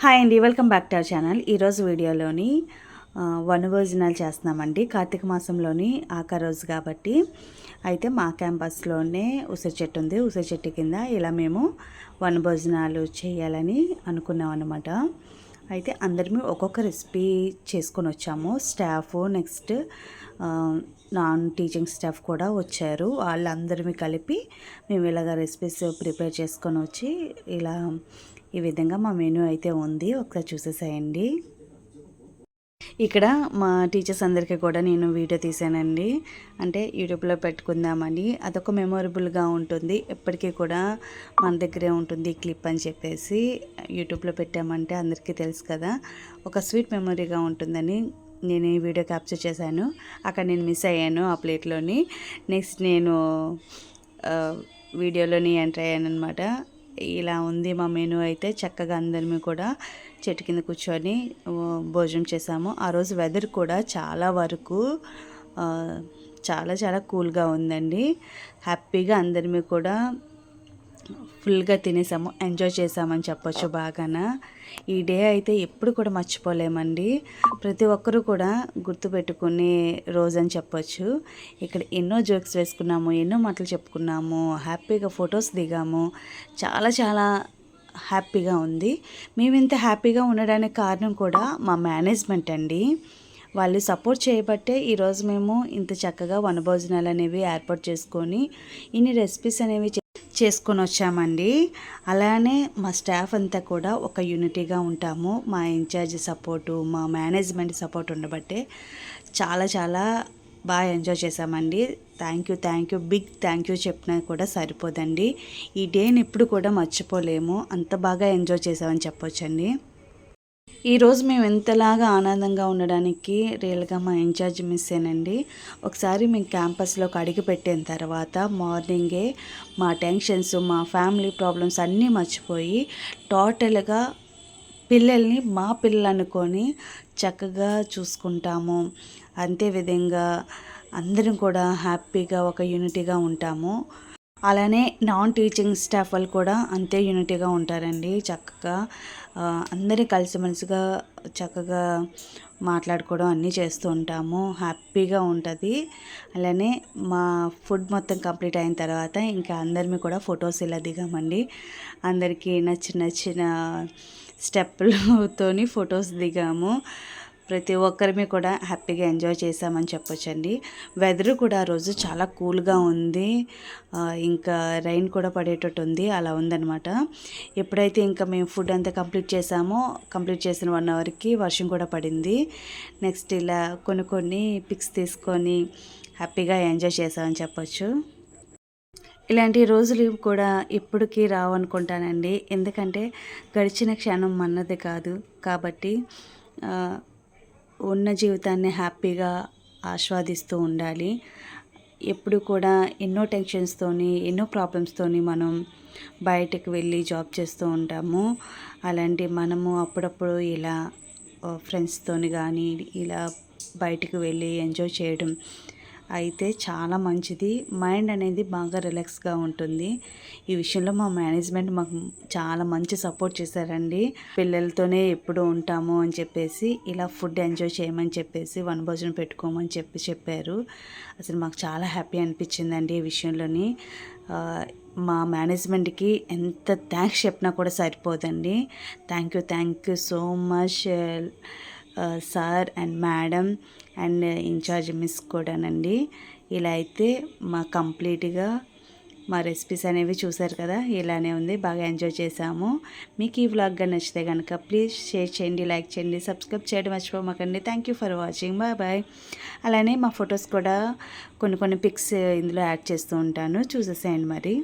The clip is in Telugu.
హాయ్ అండి welcome back to our channel. ఈరోజు వీడియోలోని వనభోజనాలు చేస్తున్నామండి. కార్తీక మాసంలోని ఆఖరి రోజు కాబట్టి అయితే మా క్యాంపస్లోనే ఉసిరి చెట్టు ఉంది. ఉసిరి చెట్టు కింద ఇలా మేము వనభోజనాలు చేయాలని అనుకున్నాం అనమాట అయితే అందరిమీ ఒక్కొక్క రెసిపీ చేసుకొని వచ్చాము. Staff next non teaching staff కూడా వచ్చారు. వాళ్ళందరిమీ కలిపి మేము ఇలాగ రెసిపీస్ ప్రిపేర్ చేసుకొని వచ్చి ఇలా ఈ విధంగా మా మెనూ అయితే ఉంది. ఒకసారి చూసేసేయండి. ఇక్కడ మా టీచర్స్ అందరికీ కూడా నేను వీడియో తీసానండి. అంటే యూట్యూబ్లో పెట్టుకుందామని. అదొక మెమొరబుల్గా ఉంటుంది. ఎప్పటికీ కూడా మన దగ్గరే ఉంటుంది క్లిప్ అని చెప్పేసి. యూట్యూబ్లో పెట్టామంటే అందరికీ తెలుసు కదా. ఒక స్వీట్ మెమొరీగా ఉంటుందని నేను ఈ వీడియో క్యాప్చర్ చేశాను. అక్కడ నేను మిస్ అయ్యాను ఆ ప్లేట్లోని. నెక్స్ట్ నేను వీడియోలోని ఎంటర్ అయ్యాను అనమాట ఇలా ఉంది మా మెనూ అయితే. చక్కగా అందరిమీ కూడా చెట్టు కింద కూర్చొని భోజనం చేసాము ఆ రోజు వెదర్ కూడా చాలా వరకు చాలా చాలా కూల్గా ఉందండి. హ్యాపీగా అందరిమీ కూడా ఫుల్గా తినేసాము. ఎంజాయ్ చేసామని చెప్పొచ్చు బాగాన. ఈ డే అయితే ఎప్పుడు కూడా మర్చిపోలేమండి. ప్రతి ఒక్కరూ కూడా గుర్తుపెట్టుకునే రోజు అని చెప్పొచ్చు. ఇక్కడ ఎన్నో జోక్స్ వేసుకున్నాము ఎన్నో మాటలు చెప్పుకున్నాము హ్యాపీగా ఫొటోస్ దిగాము. చాలా చాలా హ్యాపీగా ఉంది. మేము ఇంత హ్యాపీగా ఉండడానికి కారణం కూడా మా మేనేజ్మెంట్ అండి. వాళ్ళు సపోర్ట్ చేయబట్టే ఈరోజు మేము ఇంత చక్కగా వనభోజనాలు అనేవి ఏర్పాటు చేసుకొని ఇన్ని రెసిపీస్ అనేవి చేసుకొని వచ్చామండి. అలానే మా స్టాఫ్ అంతా కూడా ఒక యూనిటీగా ఉంటాము. మా ఇన్ఛార్జ్ సపోర్టు మా మేనేజ్మెంట్ సపోర్ట్ ఉండబట్టే చాలా చాలా బాగా ఎంజాయ్ చేసామండి thank you thank you big thank you చెప్పినా కూడా సరిపోదండి. ఈ డేని ఎప్పుడు కూడా మర్చిపోలేము. అంత బాగా ఎంజాయ్ చేసామని చెప్పొచ్చండి. ఈరోజు మేము ఎంతలాగా ఆనందంగా ఉండడానికి రియల్గా మా ఇన్ఛార్జ్ మిస్ ఒకసారి మేము క్యాంపస్లోకి అడిగి పెట్టిన తర్వాత మార్నింగే మా టెన్షన్స్ మా ఫ్యామిలీ ప్రాబ్లమ్స్ అన్నీ మర్చిపోయి టోటల్గా పిల్లల్ని మా పిల్లలు అనుకొని చక్కగా చూసుకుంటాము. అంతే విధంగా అందరం కూడా హ్యాపీగా ఒక యూనిటీగా ఉంటాము. అలానే నాన్ టీచింగ్ స్టాఫ్ వాళ్ళు కూడా అంతే యూనిటీగా ఉంటారండి. చక్కగా అందరి కలిసిమెలిసిగా చక్కగా మాట్లాడుకోవడం అన్నీ చేస్తూ ఉంటాము. హ్యాపీగా ఉంటుంది. అలానే మా ఫుడ్ మొత్తం కంప్లీట్ అయిన తర్వాత ఇంకా అందరినీ కూడా ఫొటోస్ ఇలా దిగామండి. అందరికీ నచ్చిన నచ్చిన స్టెప్పులతోని ఫొటోస్ దిగాము. ప్రతి ఒక్కరిని కూడా హ్యాపీగా ఎంజాయ్ చేసామని చెప్పొచ్చండి. వెదర్ కూడా ఆ రోజు చాలా కూల్గా ఉంది. ఇంకా రైన్ కూడా పడేటట్టు ఉంది. అలా ఉందన్నమాట. ఎప్పుడైతే ఇంకా మేము ఫుడ్ అంతా కంప్లీట్ చేసామో కంప్లీట్ చేసిన వన్ అవర్కి వర్షం కూడా పడింది. నెక్స్ట్ ఇలా కొన్ని కొన్ని పిక్స్ తీసుకొని హ్యాపీగా ఎంజాయ్ చేసామని చెప్పొచ్చు. ఇలాంటి రోజులు కూడా ఇప్పటికీ రావనుకుంటానండి ఎందుకంటే గడిచిన క్షణం మన్నది కాదు. కాబట్టి ఉన్న జీవితాన్ని హ్యాపీగా ఆస్వాదిస్తూ ఉండాలి. ఎప్పుడు కూడా ఎన్నో టెన్షన్స్తోని ఎన్నో ప్రాబ్లమ్స్తోని మనం బయటకు వెళ్ళి జాబ్ చేస్తూ ఉంటాము. అలాంటి మనము అప్పుడప్పుడు ఇలా ఫ్రెండ్స్తోని కానీ ఇలా బయటకు వెళ్ళి ఎంజాయ్ చేయడం అయితే చాలా మంచిది. మైండ్ అనేది బాగా రిలాక్స్గా ఉంటుంది. ఈ విషయంలో మా మేనేజ్మెంట్ మాకు చాలా మంచి సపోర్ట్ చేశారండి. పిల్లలతోనే ఎప్పుడు ఉంటాము అని చెప్పేసి ఇలా ఫుడ్ ఎంజాయ్ చేయమని చెప్పేసి వనభోజనం పెట్టుకోమని చెప్పి చెప్పారు. అసలు మాకు చాలా హ్యాపీ అనిపించిందండి ఈ విషయంలోని. మా మేనేజ్మెంట్కి ఎంత థ్యాంక్స్ చెప్పినా కూడా సరిపోదండి. Thank you thank you so much. Sir and madam and incharge miss కూడానండి. ఇలా అయితే మా కంప్లీట్గా మా రెసిపీస్ అనేవి చూసారు కదా ఇలానే ఉంది బాగా ఎంజాయ్ చేసాము మీకు ఈ వ్లాగ్గా నచ్చితే కనుక ప్లీజ్ షేర్ చేయండి లైక్ చేయండి సబ్స్క్రైబ్ చేయడం మర్చిపోమాకండి. Thank you for watching bye bye. అలానే మా ఫొటోస్ కూడా కొన్ని కొన్ని పిక్స్ ఇందులో యాడ్ చేస్తూ ఉంటాను చూసేసేయండి మరి.